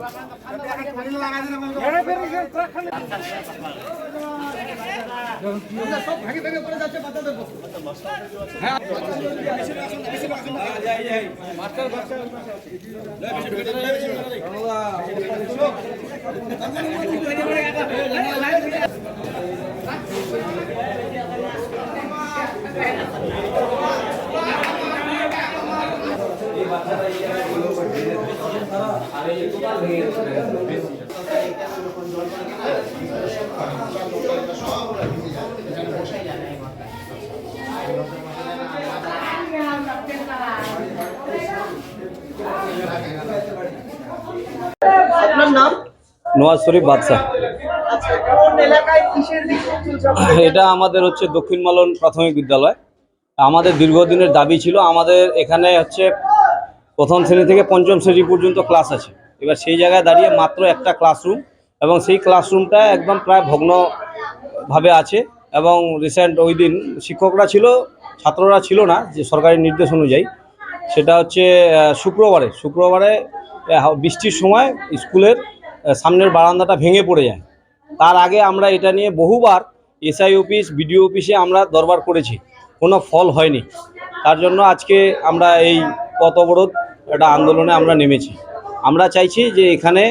নওয়াজ শরীফ বাদশাহ। আচ্ছা কোন এলাকায় কিসের বিক্ষোভ এটা আমাদের হচ্ছে দক্ষিণ মালন প্রাথমিক বিদ্যালয়। আমাদের দীর্ঘদিনের দাবি ছিল আমাদের এখানে হচ্ছে প্রথম শ্রেণি থেকে পঞ্চম শ্রেণি পর্যন্ত ক্লাস আছে। এবার সেই জায়গায় দাঁড়িয়ে মাত্র একটা ক্লাসরুম এবং সেই ক্লাসরুমটা একদম প্রায় ভগ্নভাবে আছে এবং রিসেন্ট ওই দিন শিক্ষকরা ছিল, ছাত্ররা ছিল না, যে সরকারি নির্দেশ অনুযায়ী। সেটা হচ্ছে শুক্রবারে। শুক্রবারে বৃষ্টির সময় স্কুলের সামনের বারান্দাটা ভেঙে পড়ে যায়। তার আগে আমরা এটা নিয়ে বহুবার এসআই অফিস, বিডিও অফিসে আমরা দরবার করেছি। কোনো ফল হয়নি। তার জন্য আজকে আমরা এই পথ অবরোধ একটা আন্দোলনে আমরা নেমেছি। আমরা চাইছি যে এখানে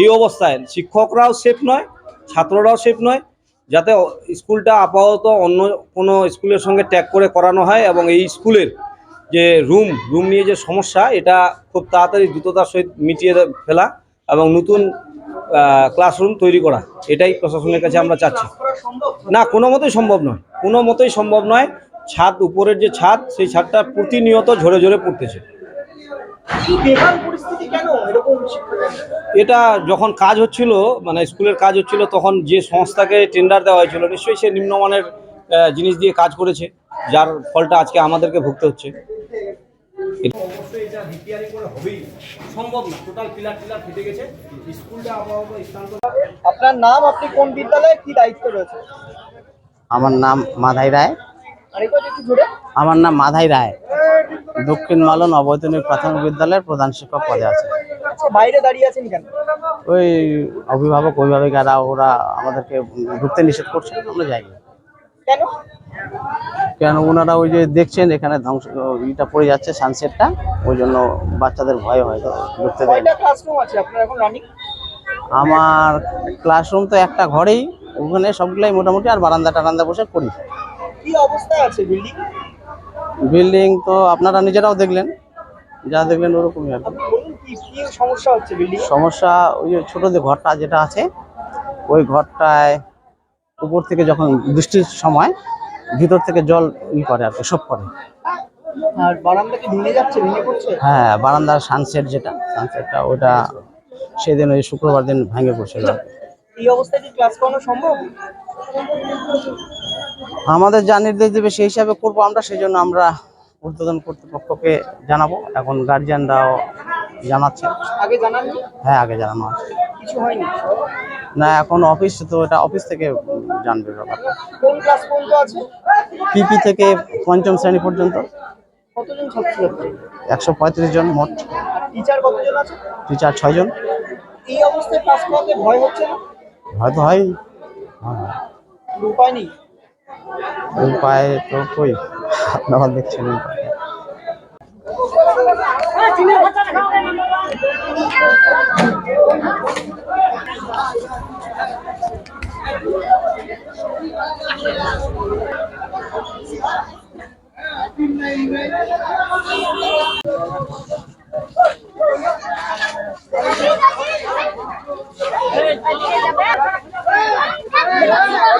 এই অবস্থায় শিক্ষকরাও সেফ নয়, ছাত্ররাও সেফ নয়, যাতে স্কুলটা আপাতত অন্য কোনো স্কুলের সঙ্গে ট্যাগ করে করানো হয় এবং এই স্কুলের যে রুম রুম নিয়ে যে সমস্যা, এটা খুব তাড়াতাড়ি দ্রুততার সহিত মিটিয়ে ফেলা এবং নতুন ক্লাসরুম তৈরি করা। এটাই প্রশাসনের কাছে আমরা চাচ্ছি। না, কোনো মতেই সম্ভব নয়। কোনো মতেই সম্ভব নয়, ছাদ, উপরের যে ছাদ, সেই ছাদটা প্রতিনিয়ত ঝরে ঝরে পড়তেছে। এটা যখন কাজ হচ্ছিল মানে স্কুলের কাজ হচ্ছিল তখন যে সংস্থাকে টেন্ডার দেওয়া হয়েছিল নিশ্চয়ই সে নিম্নমানের জিনিস দিয়ে কাজ করেছে যার ফলটা আজকে আমাদেরকে ভুগতে হচ্ছে। অবশ্যই এটা রিপেয়ারিং করে হবেই। সম্ভব না। টোটাল পিলার টিলার ফেটে গেছে। স্কুলটা আপনার নাম আপনি কোন বিদ্যালয়ে কি দায়িত্ব রয়েছে? আমার নাম মাধাই রায়। আমার নাম মাধাই রায়। দক্ষিণ মালন অবৈতনিক প্রাথমিক বিদ্যালয়ের প্রধান শিক্ষক পদে আছে। আচ্ছা বাইরে দাঁড়িয়ে আছেন কেন? ওই অভিভাবক অভিভাবিকারা ওরা আমাদেরকে ঢুকতে নিষেধ করছে আমরা যাই। কেন? কেন? ওনারা ওই যে দেখছেন এখানে ধ্বংস ইটা পড়ে যাচ্ছে সানসেটটা ওই জন্য বাচ্চাদের ভয় হয়তো ঢুকতে দেয় আমার ক্লাসরুম তো একটা ঘরেই ওখানে সবগুলাই মোটামুটি আর বারান্দা টারান্দা বসে করি কি অবস্থায় আছে বিল্ডিং বিল্ডিং তো আপনারা নিজেরাও দেখলেন যা দেখলেন ওরকমই আর সমস্যা হচ্ছে সমস্যা ওই যে ছোট যে ঘরটা যেটা আছে ওই ঘরটায় উপর থেকে যখন বৃষ্টির সময় ভিতর থেকে জল ই করে আর কি সব করে। আর বারান্দা কি ভেঙে যাচ্ছে ভেঙে পড়ছে? হ্যাঁ বারান্দার সানসেট যেটা সানসেটটা ওটা সেদিন ওই শুক্রবার দিন ভেঙে পড়ছিল এই অবস্থায় কি ক্লাস করানো সম্ভব? আমাদের যা নির্দেশ দেবে সেই হিসাবে করব আমরা সেই জন্য আমরা উদ্বোধন কর্তৃপক্ষকে জানাব। এখন গার্জিয়ানরাও জানাচ্ছে। আগে হ্যাঁ আগে জানানো আছে। কিছু হয়নি? না এখন অফিস তো এটা অফিস থেকে জানবে ব্যাপারটা। কোন ক্লাস পর্যন্ত আছে? পিপি থেকে পঞ্চম শ্রেণি পর্যন্ত। কতজন একশো পঁয়ত্রিশ জন মোট। টিচার কতজন আছে? টিচার ছয়জন এই অবস্থায় ক্লাস করাতে ভয় হচ্ছে না? হয়তো হয় উপায় নেই। পায়ে তো কই আপনারা দেখছেন Hey,